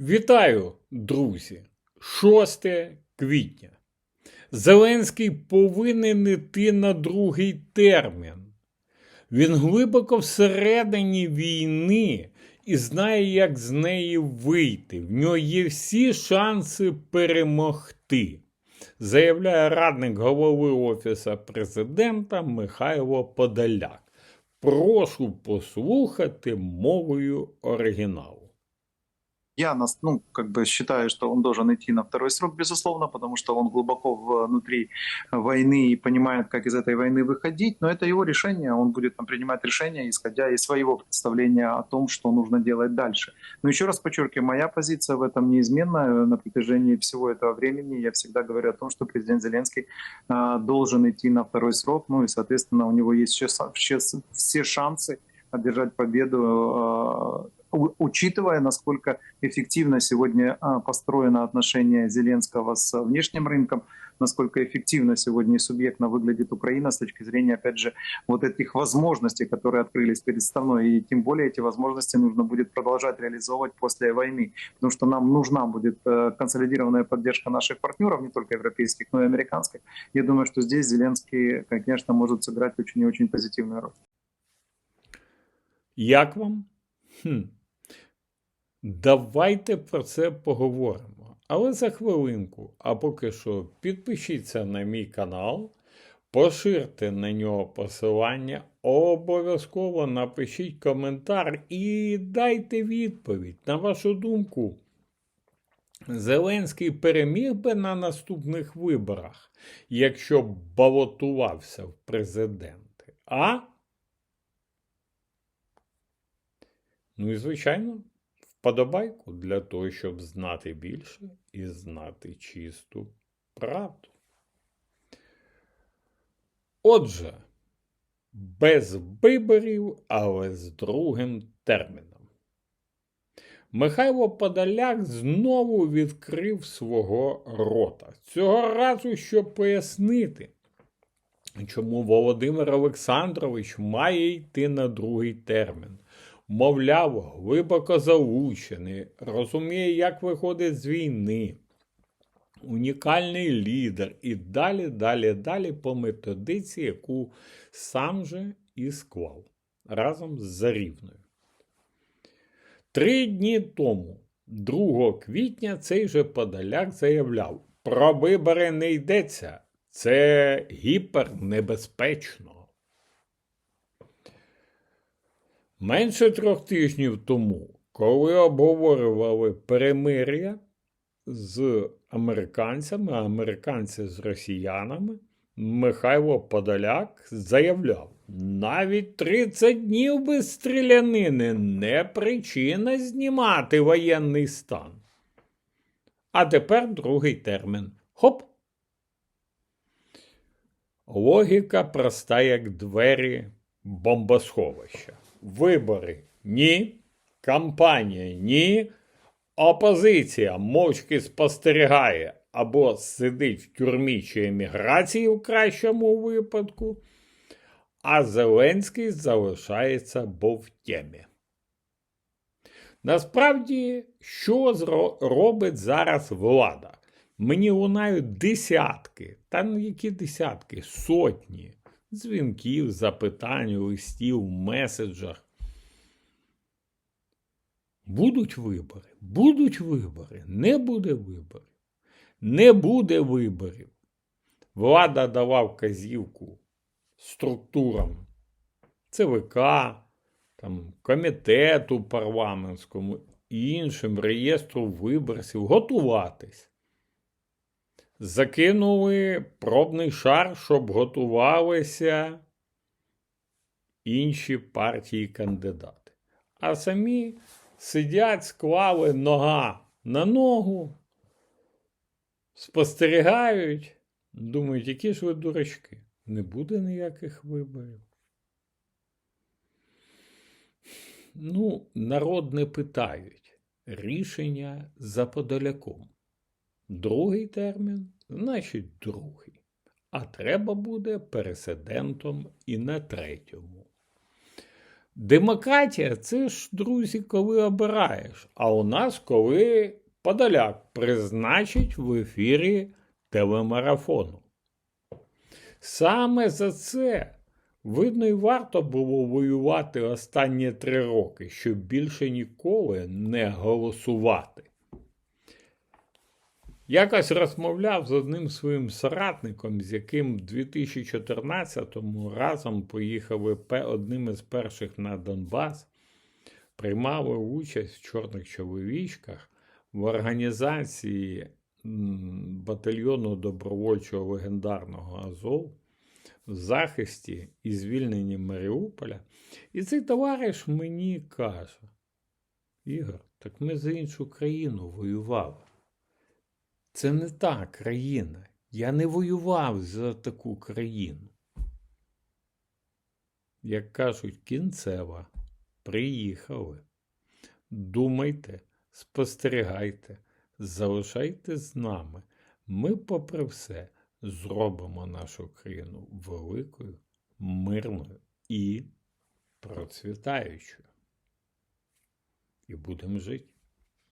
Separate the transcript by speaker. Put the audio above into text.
Speaker 1: Вітаю, друзі! 6 квітня. Зеленський повинен іти на другий термін. Він глибоко всередині війни і знає, як з неї вийти. В нього є всі шанси перемогти, заявляє радник голови Офісу президента Михайло Подоляк. Прошу послухати мовою оригіналу.
Speaker 2: Я нас, ну, как бы считаю, что он должен идти на второй срок, безусловно, потому что он глубоко внутри войны и понимает, как из этой войны выходить. Но это его решение, он будет там, принимать решения, исходя из своего представления о том, что нужно делать дальше. Но еще раз подчеркиваю, моя позиция в этом неизменна. На протяжении всего этого времени я всегда говорю о том, что президент Зеленский э, должен идти на второй срок. Ну и, соответственно, у него есть сейчас, сейчас все шансы одержать победу э, учитывая, насколько эффективно сегодня а, построено отношение Зеленского с внешним рынком, насколько эффективно сегодня и субъектно выглядит Украина с точки зрения, опять же, вот этих возможностей, которые открылись перед страной. И тем более эти возможности нужно будет продолжать реализовывать после войны, потому что нам нужна будет э, консолидированная поддержка наших партнеров, не только европейских, но и американских. Я думаю, что здесь Зеленский, конечно, может сыграть очень и очень позитивную роль.
Speaker 1: Як вам? Хм. Давайте про це поговоримо. Але за хвилинку. А поки що підпишіться на мій канал, поширте на нього посилання, обов'язково напишіть коментар і дайте відповідь. На вашу думку, Зеленський переміг би на наступних виборах, якщо б балотувався в президенти. А? Ну і звичайно, вподобайку для того, щоб знати більше і знати чисту правду. Отже, без виборів, але з другим терміном. Михайло Подоляк знову відкрив свого рота. Цього разу, щоб пояснити, чому Володимир Олександрович має йти на другий термін мовляв, глибоко заучений, розуміє, як виходить з війни, унікальний лідер і далі, далі, далі по методиці, яку сам же і склав разом з Зарівною. Три дні тому, 2 квітня, цей же Подоляк заявляв: про вибори не йдеться, це гіпернебезпечно. Менше трьох тижнів тому, коли обговорювали перемир'я з американцями, а американці з росіянами, Михайло Подоляк заявляв, навіть 30 днів без стрілянини не причина знімати воєнний стан. А тепер другий термін. Хоп! Логіка проста, як двері бомбосховища. Вибори. Ні, кампанія. Ні, опозиція мовчки спостерігає або сидить в тюрмі чи еміграції в кращому випадку, а Зеленський залишається бо темі. Насправді, що робить зараз влада? Мені лунають десятки, та ну які десятки, сотні дзвінків, запитань, листів, меседжах. Будуть вибори, будуть вибори, не буде виборів. Не буде виборів. Влада дала вказівку структурам ЦВК, там, комітету парламентському і іншим реєстру виборців готуватись. Закинули пробний шар, щоб готувалися інші партії кандидати. А самі сидять, склали нога на ногу, спостерігають, думають, які ж ви дурачки, не буде ніяких виборів. Ну, народ не питають. Рішення за подоляком. Другий термін, значить другий. А треба буде пересидентом і на третьому. Демократія це ж, друзі, коли обираєш. А у нас коли Подоляк призначить в ефірі телемарафону. Саме за це, видно, і варто було воювати останні три роки, щоб більше ніколи не голосувати. Якось розмовляв з одним своїм соратником, з яким в 2014-му разом поїхали одним із перших на Донбас, приймали участь в чорних чоловічках в організації батальйону добровольчого легендарного Азов в захисті і звільненні Маріуполя. І цей товариш мені каже: Ігор, так ми за іншу країну воювали. Це не та країна. Я не воював за таку країну. Як кажуть, кінцева. Приїхали. Думайте, спостерігайте, залишайте з нами. Ми, попри все, зробимо нашу країну великою, мирною і процвітаючою. І будемо жити.